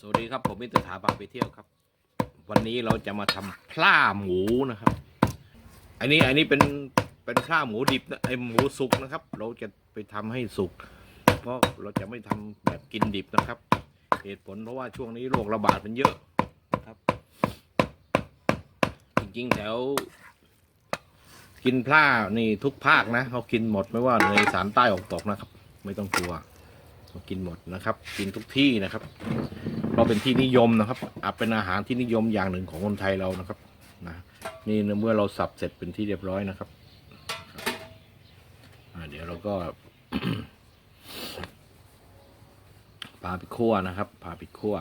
สวัสดีครับผมมิตรถาพาไปเที่ยวครับ วันนี้เราจะมาทำพล่าหมูนะครับ อันนี้อันนี้เป็นเป็นพล่าหมูดิบนะไอหมูสุกนะครับ เราจะไปทำให้สุกเพราะเราจะไม่ทำแบบกินดิบนะครับ เหตุผลเพราะว่าช่วงนี้โรคระบาดมันเยอะนะครับ จริงๆแถวกินพล่านี่ทุกภาคนะเขากินหมดไม่ว่าในสารใต้ออกตกนะครับ ไม่ต้องกลัวกินหมดนะครับ กินทุกที่นะครับ เราเป็นที่นิยมนะครับอาจเป็นอาหารที่นิยมอย่างหนึ่งของคนไทยเรานะครับนะนี่เมื่อเราสับเสร็จเป็นที่เรียบร้อยนะครับเดี๋ยวเราก็พาไปคั่วนะครับพาไปคั่ว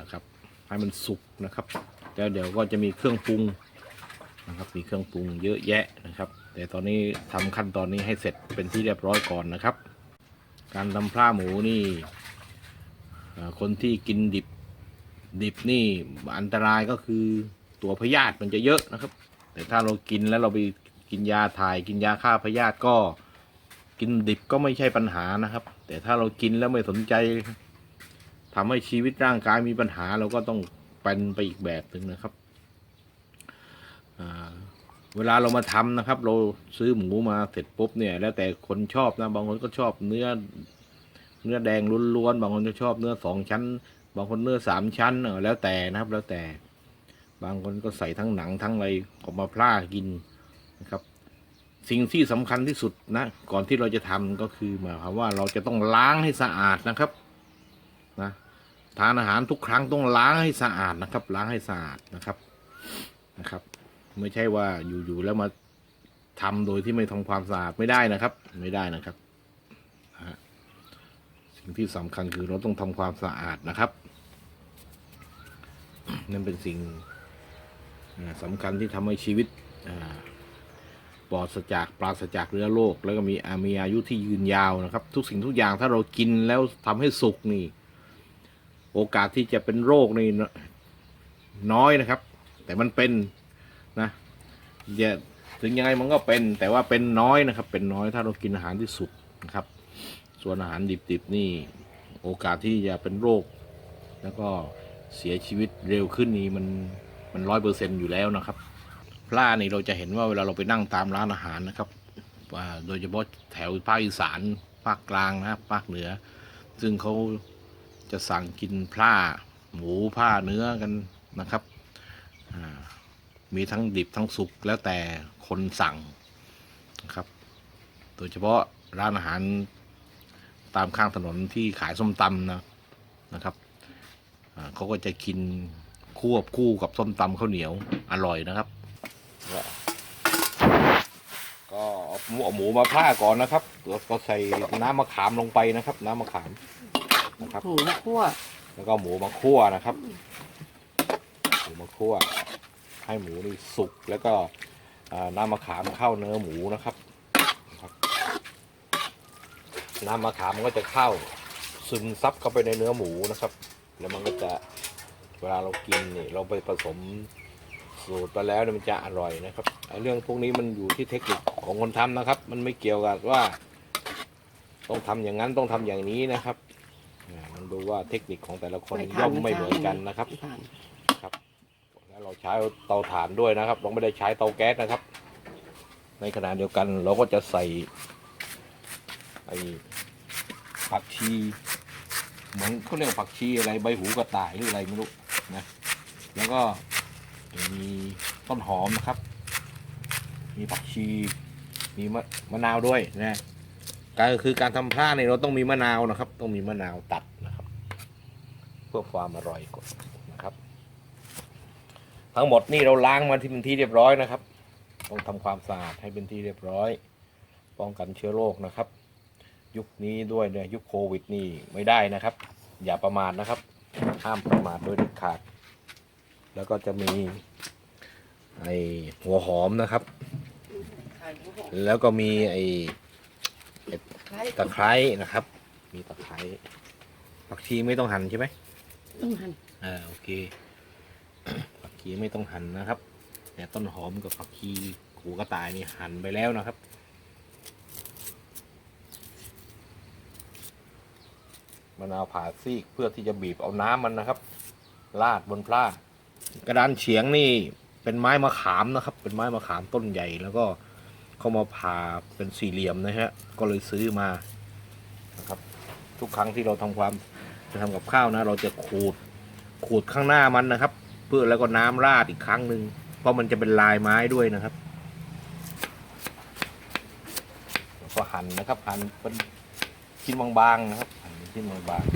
นะครับ ให้มันสุกนะครับแล้วเดี๋ยวก็จะมีเครื่องปรุงนะครับ มีเครื่องปรุงเยอะแยะนะครับ แต่ตอนนี้ทำขั้นตอนนี้ให้เสร็จเป็นที่เรียบร้อยก่อนนะครับ การทำพร่าหมูนี่ คนที่กินดิบดิบนี่อันตรายก็คือตัวพยาธิมันจะเยอะนะครับ แต่ถ้าเรากินแล้วเราไปกินยาถ่ายกินยาฆ่าพยาธิก็กินดิบก็ไม่ใช่ปัญหานะครับ แต่ถ้าเรากินแล้วไม่สนใจทำให้ชีวิตร่างกายมีปัญหาเราก็ต้องเป็นไปอีกแบบหนึ่งนะครับเวลาเรามาทำนะครับ เราซื้อหมูมาเสร็จปุ๊บเนี่ย แล้วแต่คนชอบนะบางคนก็ชอบเนื้อ เนื้อแดงล้วนๆบางคนจะชอบเนื้อสองชั้น บางคนเนื้อสามชั้นแล้วแต่นะครับ แล้วแต่ บางคนก็ใส่ทั้งหนังทั้งอะไรออกมาพล่ากินนะครับ สิ่งที่สำคัญที่สุดนะ ก่อนที่เราจะทำก็คือหมายความว่าเราจะต้องล้างให้สะอาดนะครับนะทานอาหารทุกครั้งต้องล้างให้สะอาดนะครับ ล้างให้สะอาดนะครับนะครับ ไม่ใช่ว่าอยู่ๆแล้วมาทำโดยที่ไม่ทำความสะอาดไม่ได้นะครับ ไม่ได้นะครับ สิ่งที่สำคัญคือเราต้องทำความสะอาดนะครับ นั่นเป็นสิ่งสำคัญที่ทำให้ชีวิตปลอดจากปราศจากเรื้อโรคแล้วก็มีมีอายุที่ยืนยาวนะครับ ทุกสิ่งทุกอย่างถ้าเรากินแล้วทำให้สุกนี่ โอกาสที่จะเป็นโรคนี่น้อยนะครับ แต่มันเป็นนะอย่าถึงยังไงมันก็เป็น แต่ว่าเป็นน้อยนะครับ เป็นน้อยถ้าเรากินอาหารที่สุกนะครับ ส่วนอาหารดิบๆนี่โอกาสที่จะเป็นโรค แล้วก็เสียชีวิตเร็วขึ้นนี่มันมันร้อยเปอร์เซ็นอยู่แล้วนะครับปลานี่เราจะเห็นว่าเวลาเราไปนั่งตามร้านอาหารนะครับโดยเฉพาะแถวภาคอีสานภาคกลางนะครับภาคเหนือ ซึ่งเขาจะสั่งกินปลาหมูผ้าเนื้อกันนะครับมีทั้งดิบทั้งสุกแล้วแต่คนสั่งนะครับ โดยเฉพาะร้านอาหาร ตามข้างถนนที่ขายส้มตำนะนะครับอ่าเขาก็จะกินควบคู่กับส้มตำข้าวเหนียวอร่อยนะครับ ก็ก็เอาหมูเอาหมูมาผ้าก่อนนะครับแล้วก็ใส่น้ำมะขามลงไปนะครับ น้ำมะขามนะครับหมูคั่วแล้วก็หมูมาคั่วนะครับหมูมาคั่วให้หมูนี่สุกแล้วก็อ่าน้ำมะขามเข้าเนื้อหมูนะครับนะครับ น้ำมะขามมันก็จะเข้าซึมซับเข้าไปในเนื้อหมูนะครับ แล้วมันก็จะเวลาเรากินนี่เราไปผสมสูตรไปแล้วเนี่ยมันจะอร่อยนะครับเรื่องพวกนี้มันอยู่ที่เทคนิคของคนทำนะครับ มันไม่เกี่ยวกับว่า ต้องทำอย่างนั้นต้องทำอย่างนี้นะครับอ่ามันดูว่าเทคนิคของแต่ละคนย่อมไม่เหมือนกันนะครับไม่ทานแล้วเราใช้เตาถ่านด้วยนะครับ เราไม่ได้ใช้เตาแก๊สนะครับ ในขณะเดียวกันเราก็จะใส่ ไอ้ผักชีเหมือนเขาเรียกผักชีอะไรใบหูกระต่ายหรืออะไรไม่รู้นะแล้วก็มีต้นหอมนะครับ มีผักชีมีมะมะนาวด้วยนะการคือการทำผ้าเนี่ยเราต้องมีมะนาวนะครับ ต้องมีมะนาวตัดนะครับ เพื่อความอร่อยก่อนนะครับ ทั้งหมดนี่เราล้างมาที่เป็นที่เรียบร้อยนะครับ ต้องทำความสะอาดให้เป็นที่เรียบร้อย ป้องกันเชื้อโรคนะครับ ยุคนี้ด้วยเนี่ยยุคโควิดนี่ไม่ได้นะครับ อย่าประมาทนะครับ ห้ามประมาทโดยเด็ดขาด แล้วก็จะมีไอหัวหอมนะครับ แล้วก็มีไอใครตะไคร้นะครับ มีตะไคร้ผักชีไม่ต้องหั่นใช่ไหมต้องหั่นอ่าโอเคผักชีไม่ต้องหั่นนะครับ แต่ต้นหอมกับผักชีหูกระต่ายนี่หั่นไปแล้วนะครับ มะนาวผ่าซีกเพื่อที่จะบีบเอาน้ำมันนะครับราดบนปลากระดานเฉียงนี่เป็นไม้มะขามนะครับ เป็นไม้มะขามต้นใหญ่แล้วก็เขามาผ่าเป็นสี่เหลี่ยมนะฮะก็เลยซื้อมานะครับ ทุกครั้งที่เราทำความจะทำกับข้าวนะ เราจะขูดขูดข้างหน้ามันนะครับ เพื่อแล้วก็น้ำราดอีกครั้งหนึ่งเพราะมันจะเป็นลายไม้ด้วยนะครับแล้วก็หั่นนะครับหั่นเป็น ชิ้นบางๆนะครับชิ้นบางๆ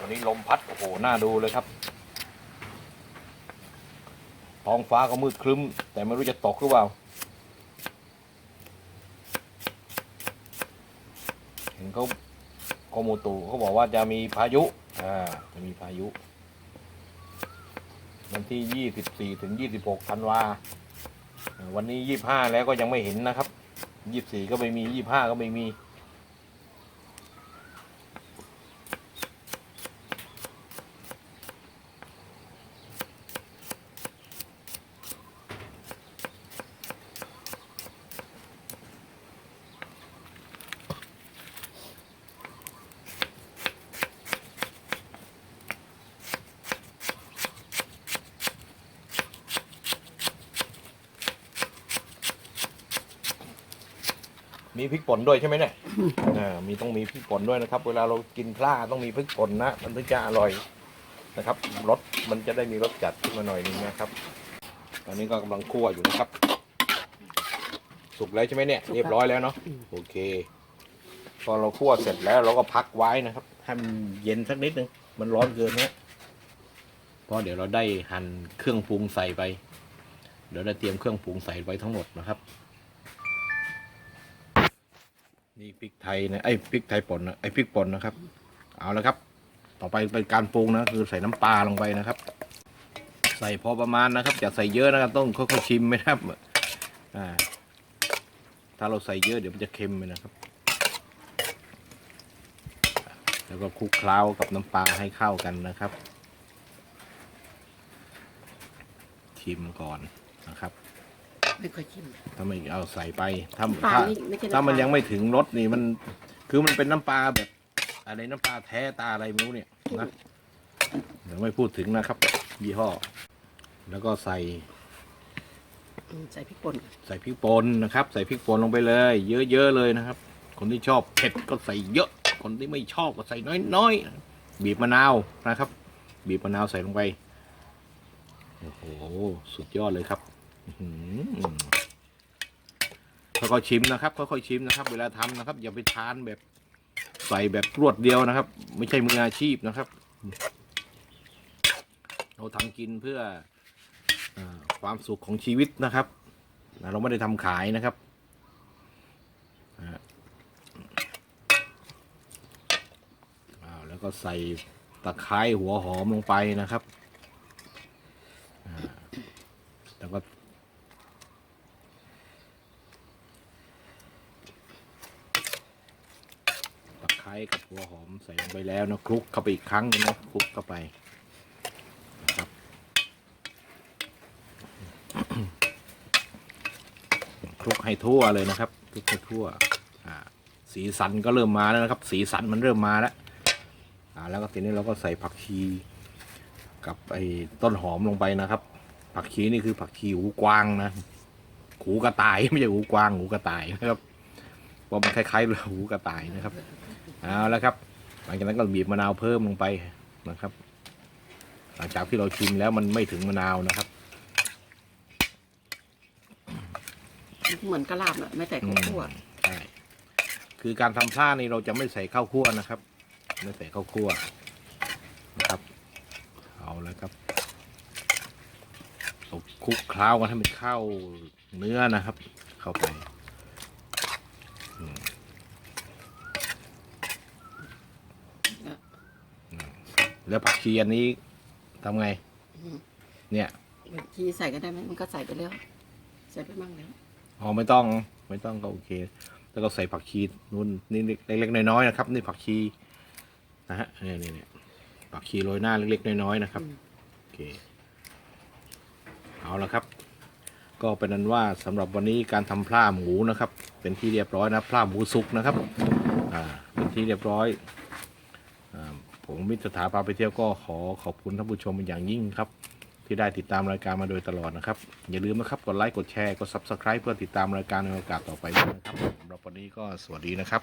วันนี้ลมพัดโอ้โหน่าดูเลยครับท้องฟ้าก็มืดครึ้ม แต่ไม่รู้จะตกหรือเปล่า เห็นเขาโกมูตูเขาบอกว่าจะมีพายุ อ่า จะมีพายุ วันที่ยี่สิบสี่ถึงยี่สิบหกธันวา วันนี้ยี่ห้าแล้วก็ยังไม่เห็นนะครับ ยี่สี่ก็ไม่มียี่ห้าก็ไม่มี มีพริกป่นด้วยใช่ไหมเนี่ยอ่ามีต้องมีพริกป่นด้วยนะครับ เวลาเรากินปลาต้องมีพริกป่นนะ มันถึงจะอร่อยนะครับรสมันจะได้มีรสจัดขึ้นมาหน่อยนึงนะครับ ตอนนี้ก็กำลังคั่วอยู่นะครับ สุกแล้วใช่ไหมเนี่ย เรียบร้อยแล้วเนาะ โอเค พอเราคั่วเสร็จแล้วเราก็พักไว้นะครับให้มันเย็นสักนิดนึง มันร้อนเกินนะเพราะเดี๋ยวเราได้หั่นเครื่องปรุงใส่ไป เดี๋ยวได้เตรียมเครื่องปรุงใส่ไปทั้งหมดนะครับ นี่พริกไทยนะไอ้พริกไทยป่นนะไอ้พริกป่นนะครับ เอาและครับ ต่อไปเป็นการปรุงนะคือใส่น้ำปลาลงไปนะครับ ใส่พอประมาณนะครับอย่าใส่เยอะนะครับต้องค่อยๆชิมนะครับอ่าถ้าเราใส่เยอะเดี๋ยวมันจะเค็มไปนะครับ แล้วก็คลุกเคล้ากับน้ำปลาให้เข้ากันนะครับ ชิมก่อนนะครับ ไม่ค่อยชิมถ้าไม่เอาใส่ไปถ้าน้ำปลาถ้านี่ไม่ใช่น้ำปลา ถ้ามันยังไม่ถึงรสนี่มัน คือมันเป็นน้ำปลาแบบ อะไรน้ำปลาแท้ตาอะไรไม่รู้เนี่ยนะเดี๋ยวไม่พูดถึงนะครับ ยี่ห้อ แล้วก็ใส่อืมใส่พริกป่นก่อนใส่พริกป่นนะครับ ใส่พริกป่นลงไปเลย เยอะๆเลยนะครับ คนที่ชอบเผ็ดก็ใส่เยอะ คนที่ไม่ชอบก็ใส่น้อยๆบีบมะนาวนะครับ บีบมะนาวใส่ลงไปโอ้โหสุดยอดเลยครับอื้อหือ ค่อยๆชิมนะครับค่อยๆชิมนะครับ เวลาทำนะครับ อย่าไปทานแบบใส่แบบรวดเดียวนะครับ ไม่ใช่มืออาชีพนะครับ เราทำกินเพื่ออความสุขของชีวิตนะครับเราไม่ได้ทำขายนะครับแล้วก็ใส่ตะไคร้หัวหอมลงไปนะครับอ่าแล้วก็ ตะไค ร้กับหัวหอมใส่ลงไปแล้วนะคลุกเข้าไปอีกครั้งหนึงนะคลุกเข้าไปนะครับคลุกให้ทั่วเลยนะครับคลุกให้ทั่วอ่าสีสันก็เริ่มมาแล้วนะครับ สีสันมันเริ่มมาแล้วอ่าแล้วก็ทีนี้เราก็ใส่ผักชีกับไอ้ต้นหอมลงไปนะครับ ผักชีนี่คือผักชีหูกวางนะหูกระต่ายไม่ใช่หูกวางหูกระต่ายนะครับ ราะมันคล้ายๆหูกระต่ายนะครับเอาแล้วครับ หลังจากนั้นก็บีบมะนาวเพิ่มลงไปนะครับ หลังจากที่เราชิมแล้วมันไม่ถึงมะนาวนะครับ เหมือนกระลาบอะไม่ใส่ข้าวคั่วใช่คือการทำผ้านี่เราจะไม่ใส่ข้าวคั่วนะครับ ไม่ใส่ข้าวคั่วนะครับ เอาแล้วครับเราคลุกเคล้ากันให้มันเข้าเนื้อนะครับ เข้าไปอืมอืม แล้วผักชีอันนี้ทำไงอืมเนี่ยบางทีใส่ก็ได้ไหมมันก็ใส่ไปแล้ว ใส่ไปมั่งแล้ว อ๋อไม่ต้อง ไม่ต้องก็โอเค แล้วก็ใส่ผักชีนู่นนี่เล็กๆน้อยๆนะครับ นี่ผักชีนะฮะนี่นี่นี่ผักชีโรยหน้าเล็กๆน้อยๆนะครับอืม โอเคเอาละครับ ก็เป็นนั้นว่าสำหรับวันนี้การทำพลาหมูนะครับ เป็นที่เรียบร้อยนะพลาหมูสุกนะครับ อ่าเป็นที่เรียบร้อยอ่า ผมมิตรสถาพาไปเที่ยวก็ขอขอบคุณท่านผู้ชมเป็นอย่างยิ่งครับ ที่ได้ติดตามรายการมาโดยตลอดนะครับ อย่าลืมนะครับกดไลค์กดแชร์กด subscribe เพื่อติดตามรายการในโอกาสต่อไปด้วยนะครับสำหรับวันนี้ก็สวัสดีนะครับ